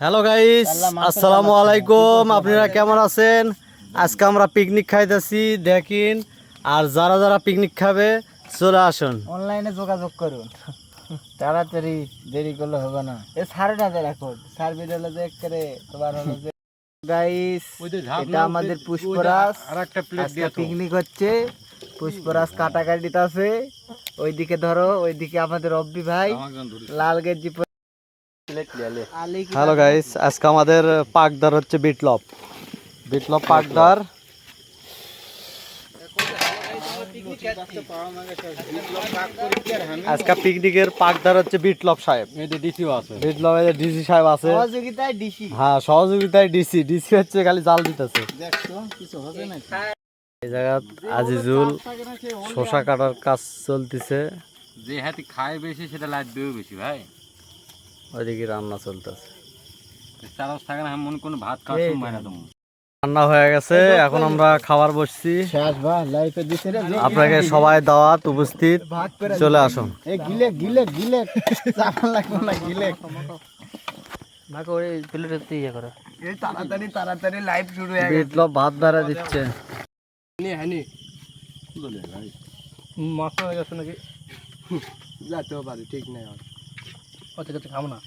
Hello guys আসসালামু আলাইকুম। আপনারা কেমন আছেন? আজকে আমরা পিকনিক খাইতেছি দেখেন। আর যারা যারা পিকনিক খাবে চলে আসুন। অনলাইনে যোগাযোগ করুন। তাড়াতাড়ি দেরি করলে হবে না। এ সাড়ে না এখন সার হলো যে করে তোমার হলো যে গাইস এটা আমাদের পুষ্পরাজ। আজকে পিকনিক হচ্ছে। পুষ্পরাজ কাটাকাটি আছে। ওইদিকে ধরো ওইদিকে আমাদের রব্বি ভাই। লাল গেঞ্জি হ্যালো গাইস আজকে আমাদের পাকদার হচ্ছে বিটলপ বিটলপ পাকদার। আজকে পিকনিকের পাকদার হচ্ছে বিটলপ সাহেব। বিটলপ ডিসি সাহেব আছে। সহযোগিতায় ডিসি। হ্যাঁ সহযোগিতায় ডিসি। ডিসি হচ্ছে খালি জাল দিতেছে। দেখছ কিছু হবে এই জায়গা আজিজুল শশা কাটার কাজ চলতেছে। যে হাতি খায় বেশি সেটা লাগবেও বেশি ভাই। ওইদিকে রান্না চলতেছে। মনে রান্না হয়ে গেছে এখন আমরা খাবার বসছি। শেষ লাইফে দিছে আপনাকে সবাই দাওয়াত উপস্থিত। চলে আসুন। এ গিলে গিলে গিলে লাগবে না গিলে ওই প্লেটে এই তাড়াতাড়ি তাড়াতাড়ি লাইভ শুরু হয়ে গেছে। ভাত বেড়া দিচ্ছে। মাছ হয়ে গেছে নাকি? যেতেও পারি ঠিক নেই। আচ্ছা খাব না।